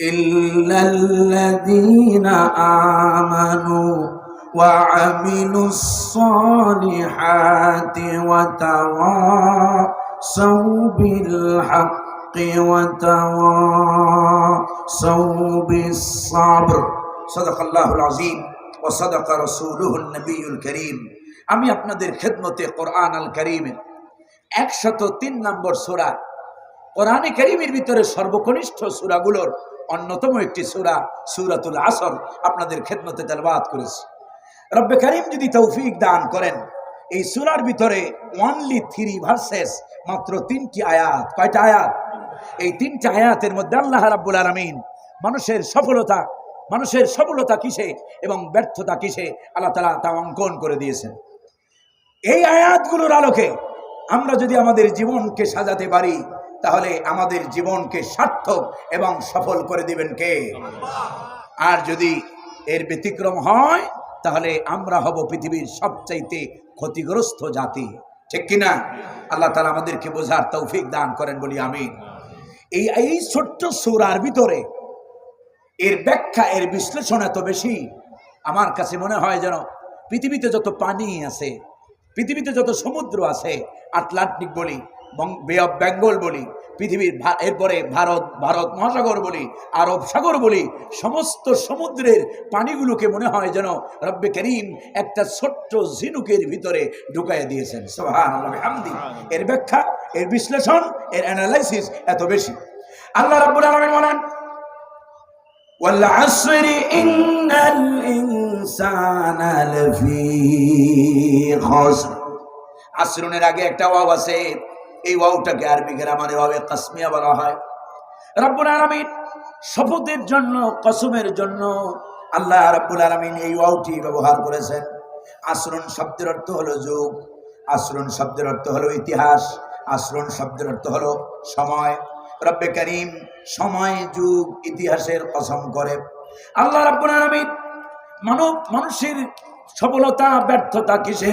إلا الذين آمنوا وعملوا الصالحات وتواصوا بالحق وتواصوا بالصبر صدق الله العظيم وصدق رسوله النبي الكريم আমি আপনাদের খেদমতে কোরআন আল করিমের একশত তিন নম্বর সূরা কোরআনে করিমের ভিতরে সর্বকনিষ্ঠ সূরাগুলোর অন্যতম একটি সুরা, সুরাতুল আসর। আপনাদের খেদমতে তেলবাদ করেছি। রব্বে করিম যদি তৌফিক দান করেন, এই সুরার ভিতরে ওয়ানলি থ্রি ভার্সেস মাত্র তিনটি আয়াত। কয়টা আয়াত? এই তিনটি আয়াতের মধ্যে আল্লাহ রাব্বুল আলামিন মানুষের সফলতা মানুষের সফলতা কিসে এবং ব্যর্থতা কিসে আল্লাহ তালা তা অঙ্কন করে দিয়েছেন। এই আয়াতগুলোর আলোকে আমরা যদি আমাদের জীবনকে সাজাতে পারি তাহলে আমাদের জীবনকে সার্থক এবং সফল করে দিবেন কে? আর যদি এর ব্যতিক্রম হয়, তাহলে আমরা হব পৃথিবীর সবচাইতে ক্ষতিগ্রস্ত জাতি। ঠিক কিনা? আল্লাহ তালা আমাদেরকে বোঝার তৌফিক দান করেন বলি আমি এই এই ছোট্ট সূরার ভিতরে এর ব্যাখ্যা, এর বিশ্লেষণ এত বেশি, আমার কাছে মনে হয় যেন পৃথিবীতে যত পানি আছে, পৃথিবীতে যত সমুদ্র আছে, আটলান্টিক বলি বে অফ বেঙ্গল বলি পৃথিবীর ভা- এরপরে ভারত ভারত মহাসাগর বলি আরব সাগর বলি সমস্ত সমুদ্রের পানিগুলোকে মনে হয় যেন রব্বে করিম একটা ছোট্ট ঝিনুকের ভিতরে ঢুকাইয়া দিয়েছেন সুবহানাল্লাহ হামদি এর ব্যাখ্যা এর বিশ্লেষণ এর অ্যানালাইসিস এত বেশি আল্লাহ রাব্বুল আলামিন বলেন والعصر إن الإنسان لفي خسر আসরুনের আগে একটা ওয়াও আছে এই ওয়াউটাকে আরবি গ্রামারে ওয়াবে কাসমিয়া বলা হয়। রব্বুল আলামিন শপথের জন্য, কসমের জন্য আল্লাহ রাব্বুল আলামিন এই ওয়াউটি ব্যবহার করেছেন। আসরুন শব্দের অর্থ হলো যুগ, আসরুন শব্দের অর্থ হলো ইতিহাস, আসরুন শব্দের অর্থ হলো সময়। রব্বে করিম সময়, যুগ, ইতিহাসের কসম করে। আল্লাহ রাব্বুল আলামিন মানব, মানুষের সফলতা, ব্যর্থতা কিসে?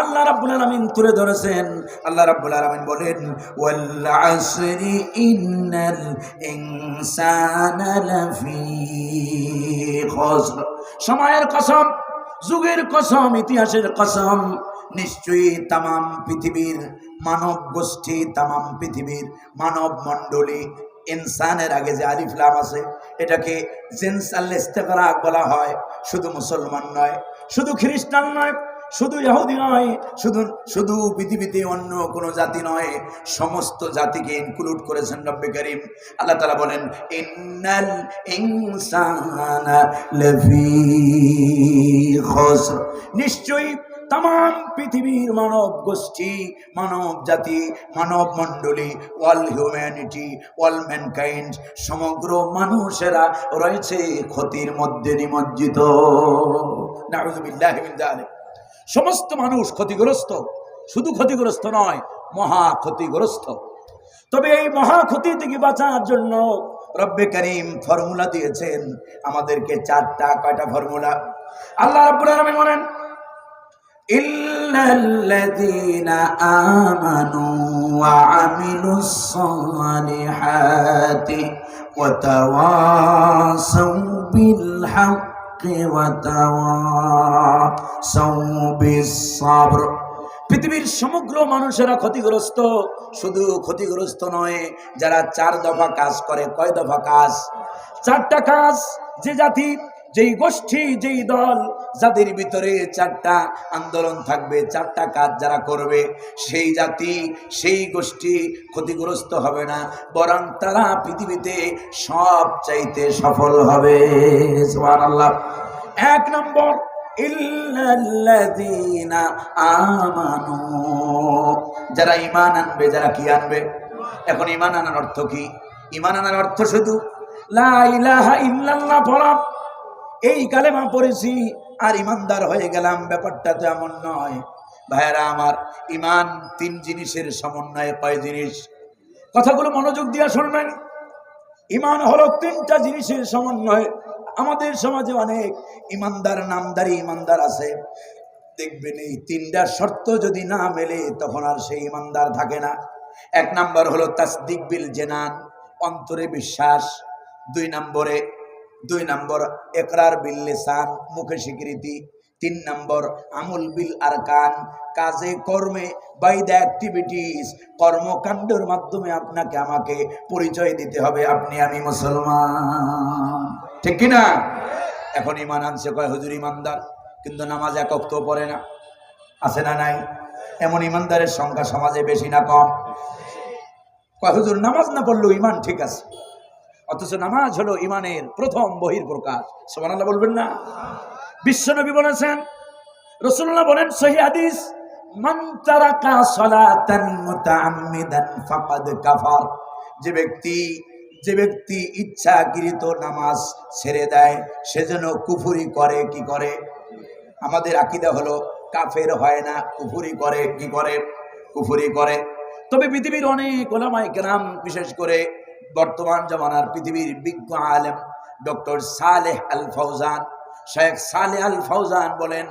আল্লাহ রাব্বুল আলামিন তুলে ধরেছেন। আল্লাহ রাব্বুল আলামিন বলেন, ওয়াল আসরি ইন্নাল ইনসানা লাফি খসর। সময়ের কসম, যুগের কসম, ইতিহাসের কসম, নিশ্চয়ই তামাম পৃথিবীর মানব গোষ্ঠী তামাম পৃথিবীর মানব মণ্ডলী ইনসানের আগে যে আলিফলাম আছে, এটাকে জেন্স আল্লাহ বলা হয়। শুধু মুসলমান নয়, শুধু খ্রিস্টান নয়, শুধু ইহুদি নয়, শুধু শুধু পৃথিবীতে অন্য কোনো জাতি নয়, সমস্ত জাতিকে ইনক্লুড করেছেন রব্বে করিম। আল্লাহ তালা বলেন, ইন্নাল ইনসানা লাফি নিশ্চয়ই তাম পৃথিবীর মানব গোষ্ঠী, মানব জাতি, মানব মণ্ডলী অল হিউম্যানিটি অল ম্যানকাইন্ড সমগ্র মানুষেরা রয়েছে ক্ষতির মধ্যে নিমজ্জিত। সমস্ত মানুষ ক্ষতিগ্রস্ত, শুধু ক্ষতিগ্রস্ত নয়, মহা ক্ষতিগ্রস্ত। তবে এই মহা ক্ষতি থেকে বাঁচার জন্য রব্বে করিম ফর্মুলা দিয়েছেন। আমাদেরকে চারটা কয়টা ফর্মুলা? আল্লাহ রব্বুল আলমী বলেন الذين آمنوا وعملوا الصالحات وتواصوا بالحق وتواصوا بالصبر পৃথিবীর সমগ্র মানুষেরা ক্ষতিগ্রস্ত শুধু ক্ষতিগ্রস্ত নয় যারা চার দফা কাজ করে কয় দফা কাজ চারটা কাজ যে জাতি যেই গোষ্ঠী, যেই দল, যাদের ভিতরে চারটা আন্দোলন থাকবে, চারটা কাজ যারা করবে, সেই জাতি, সেই গোষ্ঠী ক্ষতিগ্রস্ত হবে না, বরং তারা পৃথিবীতে সব চাইতে সফল হবে। আল্লাহ এক নম্বর আমানু। যারা ঈমান আনবে, যারা কি আনবে? এখন ইমান আনার অর্থ কি? ইমান আনার অর্থ শুধু, লা ইলাহা ইল্লাল্লাহ পড়া। এই কালেমা পড়েছি আর ইমানদার হয়ে গেলাম, ব্যাপারটা তো এমন নয়। ভাইয়েরা, আমার ইমান তিন জিনিসের সমন্বয়ে কয় জিনিস? কথাগুলো মনোযোগ দিয়ে শুনবেন। ইমান হলো তিনটা জিনিসের সমন্বয়। আমাদের সমাজে অনেক ইমানদার, নামদারি ইমানদার আছে। দেখবেন এই তিনটা শর্ত যদি না মেলে, তখন আর সেই ইমানদার থাকে না। এক নাম্বার হলো তাসদিক বিল জেনান, অন্তরে বিশ্বাস। দুই নম্বরে দুই নম্বর একরার বিল লিসান, মুখে স্বীকৃতি। তিন নম্বর আমুল বিল আরকান, কাজে কর্মে বাই দ্য অ্যাক্টিভিটিস কর্মকাণ্ডের মাধ্যমে আপনাকে আমাকে পরিচয় দিতে হবে, আপনি আমি মুসলমান। ঠিক কিনা এখন ইমান আনছে, কয় হুজুর ইমানদার কিন্তু নামাজ একক তো পড়ে না। আছে না নাই? এমন ইমানদারের সংখ্যা সমাজে বেশি না কম। কয় হুজুর, নামাজ না পড়লেও ইমান ঠিক আছে। অথচ নামাজ হলো ইমানের প্রথম বহির প্রকাশ সোমানাল্লাহ বলবেন না? বিশ্বনবী বলেছেন রসুল্লাহ বলেন সহি হাদিস যে ব্যক্তি যে ব্যক্তি ইচ্ছাকৃত নামাজ ছেড়ে দেয়, সে যেন কুফুরি করে, কি করে? আমাদের আকিদা হলো, কাফের হয় না, কুফুরি করে, কি করে? কুফুরি করে। তবে পৃথিবীর অনেক ওলামাই কেরাম, বিশেষ করে বর্তমান জমানার পৃথিবীর বিজ্ঞ আলেম doctor Saleh al Fawzan Sheikh Saleh al Fawzan বলেন,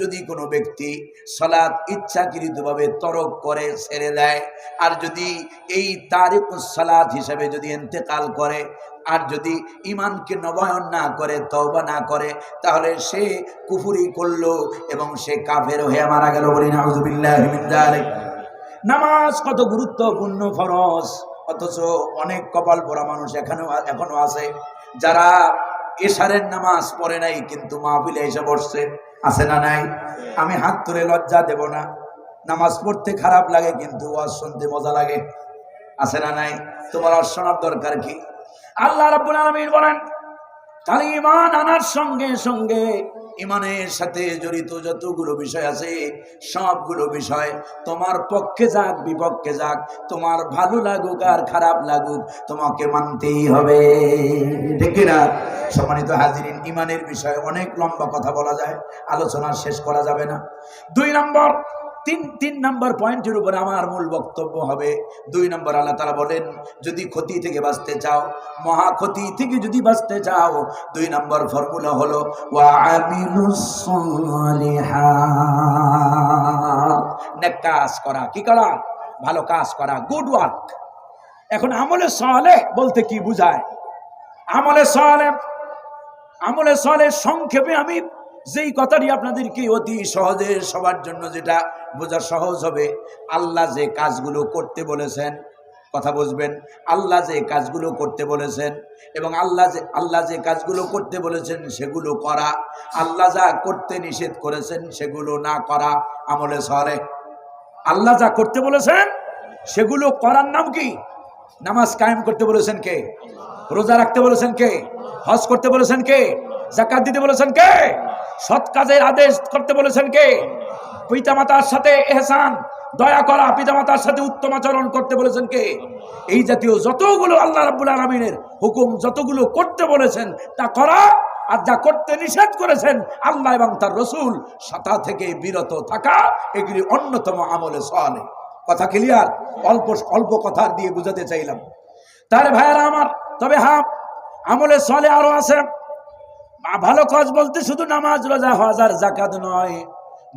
যদি কোনো ব্যক্তি সলাৎ ইচ্ছাকৃতভাবে তরক করে, ছেড়ে দেয়, আর যদি এই তারিক সালাত হিসেবে যদি এন্তেকাল করে, আর যদি ইমানকে নবায়ন না করে, তওবা না করে, তাহলে সে কুফুরি করল এবং সে কাফের হয়ে মারা গেল বলি নাউজুবিল্লাহ নামাজ কত গুরুত্বপূর্ণ ফরজ। অথচ অনেক কপাল পরা মানুষ এখানেও এখনও আছে, যারা এশারের নামাজ পড়ে নাই কিন্তু মাহফিলে এসে বসছে, আছে না নাই? আমি হাত তুলে লজ্জা দেব না। নামাজ পড়তে খারাপ লাগে কিন্তু ওয়াজ শুনতে মজা লাগে, আছে না নাই? তোমার শোনার দরকার কি? আল্লাহ রাব্বুল আলামিন বলেন, তাহলে ইমান আনার সঙ্গে সঙ্গে ইমানের সাথে জড়িত যতগুলো বিষয় আছে, সবগুলো বিষয় তোমার পক্ষে যাক, বিপক্ষে যাক, তোমার ভালো লাগুক আর খারাপ লাগুক, তোমাকে মানতেই হবে। ঠিক না সম্মানিত হাজিরিন, ইমানের বিষয়ে অনেক লম্বা কথা বলা যায়, আলোচনা শেষ করা যাবে না। দুই নম্বর তিন তিন নম্বর পয়েন্টের উপর আমার মূল বক্তব্য হবে। দুই নম্বর আল্লাহ তারা বলেন, যদি ক্ষতি থেকে বাঁচতে চাও, মহা ক্ষতি থেকে যদি বাঁচতে চাও, দুই নম্বর ফর্মুলা হলো। কাজ করা, কি করা? ভালো কাজ করা গুড ওয়ার্ক এখন আমলে সলে বলতে কি বুঝায়? আমলে সলে আমলে সলে সংক্ষেপে আমি যেই কথাটি আপনাদেরকে অতি সহজে সবার জন্য যেটা বোঝা সহজ হবে, আল্লাহ যে কাজগুলো করতে বলেছেন, কথা বুঝবেন, আল্লাহ যে কাজগুলো করতে বলেছেন এবং আল্লাহ যে আল্লাহ যে কাজগুলো করতে বলেছেন সেগুলো করা, আল্লাহ যা করতে নিষেধ করেছেন সেগুলো না করা আমলে সরে। আল্লাহ যা করতে বলেছেন সেগুলো করার নাম কি? নামাজ কায়েম করতে বলেছেন কে? রোজা রাখতে বলেছেন কে? হজ করতে বলেছেন কে? জাকাত দিতে বলেছেন কে? সৎ কাজের আদেশ করতে বলেছেন কে? পিতামাতার সাথে এহসান, দয়া করা পিতামাতার সাথে উত্তম আচরণ করতে বলেছেন কে? এই জাতীয় যতগুলো আল্লাহ রাব্বুল আলমিনের হুকুম, যতগুলো করতে বলেছেন, তা করা আর যা করতে নিষেধ করেছেন, আল্লাহ এবং তার রসুল সাতা থেকে বিরত থাকা এগুলি অন্যতম আমলে সলে কথা ক্লিয়ার অল্প অল্প কথা দিয়ে বুঝাতে চাইলাম। তার ভাইয়ারা আমার, তবে হ্যাঁ আমলে সলে আরও আছে। ভালো কাজ বলতে শুধু নামাজ, রোজা, হজ আর জাকাত নয়।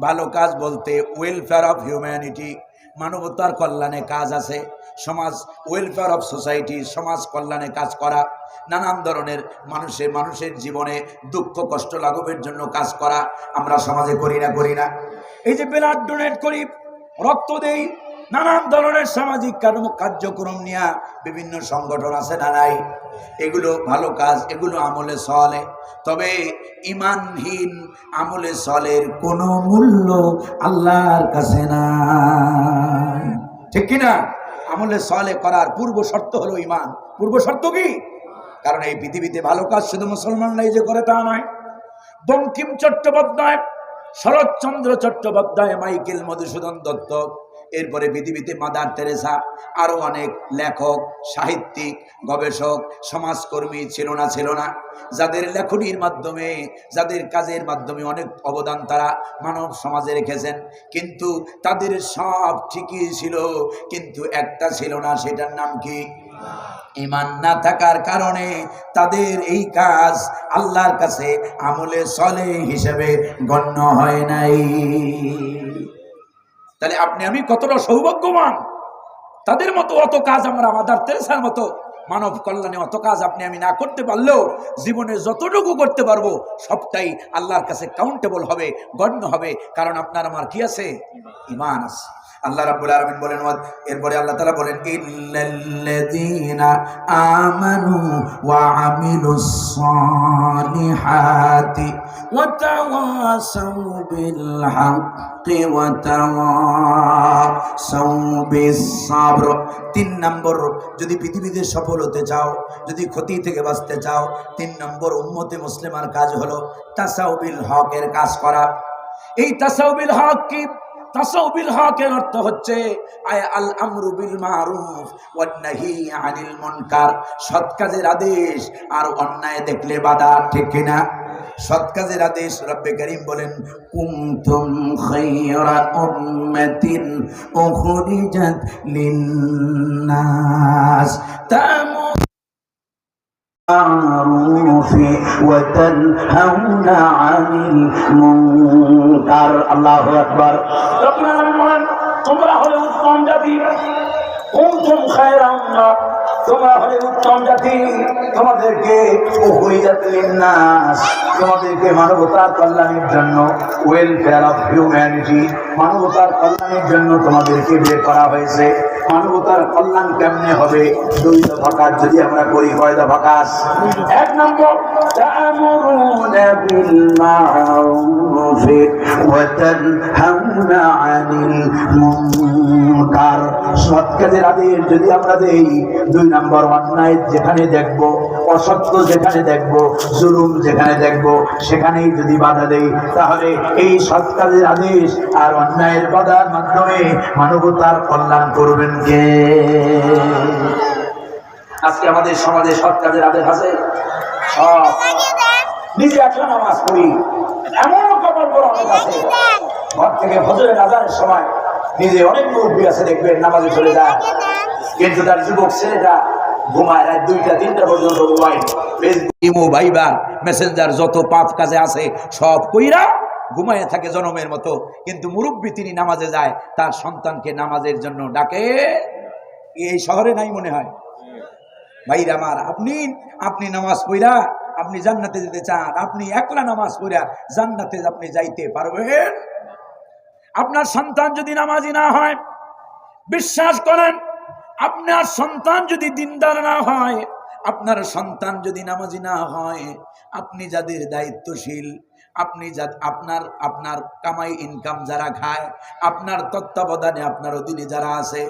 ভালো কাজ বলতে ওয়েলফেয়ার অফ হিউম্যানিটি মানবতার কল্যাণে কাজ আছে। সমাজ ওয়েলফেয়ার অফ সোসাইটি সমাজ কল্যাণে কাজ করা। নানান ধরনের মানুষের মানুষের জীবনে দুঃখ, কষ্ট, লাঘবের জন্য কাজ করা। আমরা সমাজে করি না করি না। এই যে ব্লাড ডোনেট করি, রক্ত দেই নানান ধরনের সামাজিক কার্য- কার্যক্রম নিয়ে বিভিন্ন সংগঠন আছে না নাই? এগুলো ভালো কাজ, এগুলো আমলে সলে তবে ইমানহীন আমলে সলের কোনো মূল্য আল্লাহর কাছে নাই। ঠিক কিনা আমলে সলে করার পূর্ব শর্ত হলো ইমান। পূর্ব শর্ত কি? কারণ এই পৃথিবীতে ভালো কাজ শুধু মুসলমানরাই যে করে তা নয়। বঙ্কিম চট্টোপাধ্যায়, শরৎচন্দ্র চট্টোপাধ্যায়, মাইকেল মধুসূদন দত্ত এরপরে পৃথিবীতে মাদার তেরেসা আরও অনেক লেখক, সাহিত্যিক, গবেষক, সমাজকর্মী ছিল না ছিল না। যাদের লেখনির মাধ্যমে, যাদের কাজের মাধ্যমে অনেক অবদান তারা মানব সমাজে রেখেছেন। কিন্তু তাদের সব ঠিকই ছিল, কিন্তু একটা ছিল না, সেটার নাম কি? ইমান না থাকার কারণে তাদের এই কাজ আল্লাহর কাছে আমলে চলে হিসেবে গণ্য হয় নাই। তাহলে আপনি, আমি কতটা সৌভাগ্যবান? তাদের মতো অত কাজ আমরা মাদার তেরেসার মতো মানব কল্যাণে অত কাজ আপনি, আমি না করতে পারলেও জীবনে যতটুকু করতে পারব সবটাই আল্লাহর কাছে কাউন্টেবল হবে, গণ্য হবে, কারণ আপনার আমার কি আছে? ইমান আছে। আল্লাহ রাব্বুল আলামিন বলেন এরপরে আল্লাহ তাআলা বলেন ইল্লাল্লাযীনা আমানু ওয়া আমিলুস সালিহাতি ওয়া তাওয়াসাউ বিল হাক্কি ওয়া তাওয়াসাউ বিস সাবর তিন নম্বর, যদি পৃথিবীতে সফল হতে চাও, যদি ক্ষতি থেকে বাঁচতে চাও, তিন নম্বর, উম্মতে মুসলিমার কাজ হলো তাসাউবিল হকের কাজ করা। এই তাসাউবিল হক কি? তাসাউবিল অর্থ হচ্ছে, আয় আল আনিল আদেশ, আর অন্যায় দেখলে বাধা, ঠিক কিনা? সৎ কাজের আদেশ, রব্বে করিম বলেন, কুনতুম খায়রা উম্মাতিন উখরিজাত লিন-নাস তামু بالمعروف وتنهون عن المنكر الله أكبر রব্বুল আলামিন বলেন, তোমরা হলে উত্তম জাতি কুনতুম খায়রা উম্মাহ তোমরা হলে উত্তম জাতি তোমাদেরকে উখরিজাত লিন-নাস তোমাদেরকে মানবতার কল্যাণের জন্য ওয়েলফেয়ার অফ হিউম্যানিটি মানবতার কল্যাণের জন্য তোমাদেরকে বের করা হয়েছে মানবতার কল্যাণ কেমনে হবে দুই দফাকাত যদি আমরা করি কয় দফাকাত এক নম্বর تأمرون بالمعروف وتنهون عن المنكر সৎ কাজের আদেশ যদি আমরা দেই দুই নম্বর অন্যায় যেখানে দেখব, অসত্য যেখানে দেখব, জুলুম যেখানে দেখব, সেখানেই যদি বাধা দেই, তাহলে এই সৎ কাজের আদেশ আর অন্যায়ের বাধার মাধ্যমে মানবতার কল্যাণ করবেন কে? আজকে আমাদের সমাজে সৎ কাজের আদেশ আছে? সব নিজে একটা নামাজ পড়ি। এমনও কবর পর অনেক আছে। ঘর থেকে ফজরের আজানের সময় নিজে অনেক মুরব্বী আছে, দেখবেন, নামাজে চলে যায়। কিন্তু তার যুবক ছেলেটা ঘুমায় দুইটা, তিনটা মেসেঞ্জার যত পাপ কাজে আছে, সব কইরা ঘুমায় থাকে জনমের মতো। কিন্তু মুরব্বী তিনি নামাজে যায়, তার সন্তানকে নামাজের জন্য ডাকে। এই শহরে নাই মনে হয়। ভাইরা আমার, আপনি আপনি নামাজ পড়া আপনি জান্নাতে যেতে চান, আপনি একলা নামাজ পড়া জান্নাতে আপনি যাইতে পারবেন? আপনার সন্তান যদি নামাজি না হয়, বিশ্বাস করেন আপনার সন্তান যদি দিনদার না হয়, আপনার সন্তান যদি নামাজি না হয়, আপনি যাদের দায়িত্বশীল আপনি যা আপনার আপনার কামাই ইনকাম যারা খায়, আপনার তত্ত্বাবধানে আপনার অধীনে যারা আছে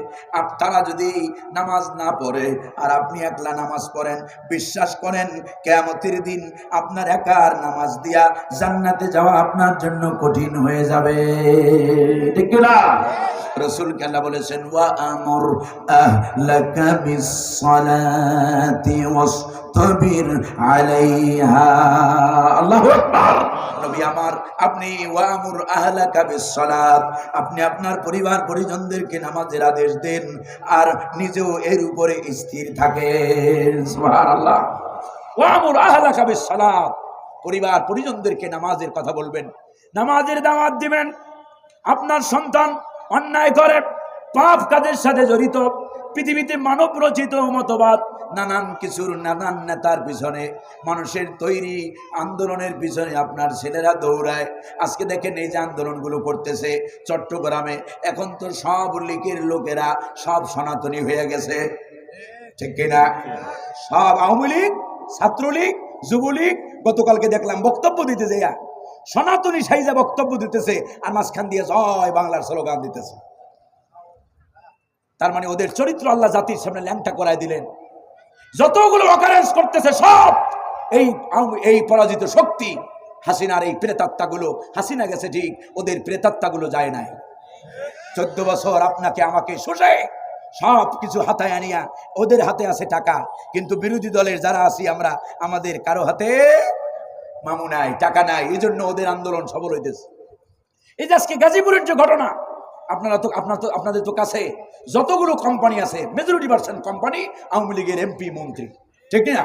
তারা যদি নামাজ না পড়ে আর আপনি একলা নামাজ পড়েন, বিশ্বাস করেন, কেয়ামতের দিন আপনার একার নামাজ দিয়া জান্নাতে যাওয়া আপনার জন্য কঠিন হয়ে যাবে। ঠিক না রসুল কেল্লা বলেছেন, ওয়া আমর আহলাকা বিসসালাতি ওয়াসতাবির আলাইহা। আল্লাহু আকবার। নবী আমার, আপনি ওয়া আমর আহলাকা বিসসালাত। আপনি আপনার পরিবার পরিজনদেরকে নামাজের আদেশ দেন আর নিজেও এর উপরে স্থির থাকেন। সুবহানাল্লাহ। ওয়া আমর আহলাকা বিসসালাত। পরিবার পরিজনদেরকে নামাজের কথা বলবেন। নামাজের দাওয়াত দিবেন। আপনার সন্তান অন্যায় করে, পাপ কাজের সাথে জড়িত। পৃথিবীতে মানব রচিত মতবাদ, নানান কিছুর নানান নেতার পিছনে, মানুষের তৈরি আন্দোলনের পিছনে আপনার ছেলেরা দৌড়ায়। আজকে দেখেন এই যে আন্দোলনগুলো করতেছে চট্টগ্রামে, এখন তো সব লীগের লোকেরা সব সনাতনী হয়ে গেছে। ঠিক কিনা? সব আওয়ামী লীগ, ছাত্রলীগ, যুবলীগ, গতকালকে দেখলাম বক্তব্য দিতে যাইয়া সনাতনী সাইজা বক্তব্য দিতেছে আর মাঝখান দিয়ে জয় বাংলার স্লোগান দিতেছে। তার মানে ওদের চরিত্র আল্লাহ জাতির সামনে ল্যাংটা করায় দিলেন। যতগুলো অকারেন্স করতেছে সব এই এই পরাজিত শক্তি, হাসিনার এই প্রেতাত্মাগুলো, হাসিনা গেছে ঠিক, ওদের প্রেতাত্মাগুলো যায় নাই। চোদ্দ বছর আপনাকে আমাকে শুষে, সব কিছু হাতায় আনিয়া ওদের হাতে আছে টাকা। কিন্তু বিরোধী দলের যারা আছি আমরা, আমাদের কারও হাতে মামু নাই, টাকা নাই এই জন্য ওদের আন্দোলন সবল হইতেছে। এই যে আজকে গাজীপুরের যে ঘটনা আপনারা তো, আপনার তো, আপনাদের তো কাছে যতগুলো কোম্পানি আছে মেজরিটি পার্সেন্ট কোম্পানি আওয়ামী লীগের এমপি মন্ত্রী। ঠিক না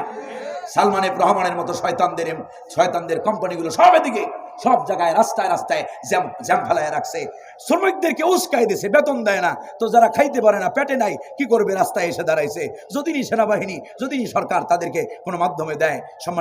সালমান এফ রহমানের মতো শয়তানদের শয়তানদের কোম্পানিগুলো সব এদিকে, সব জায়গায়, রাস্তায় রাস্তায় জ্যাম জ্যাম ফেলায় রাখছে। শ্রমিকদেরকে উস্কাই দিছে, বেতন দেয় না। তো যারা খাইতে পারে না, পেটে নাই, কি করবে রাস্তায় এসে দাঁড়াইছে? যদি নি সেনাবাহিনী যদি সরকার তাদেরকে কোনো মাধ্যমে দেয়, সম্মান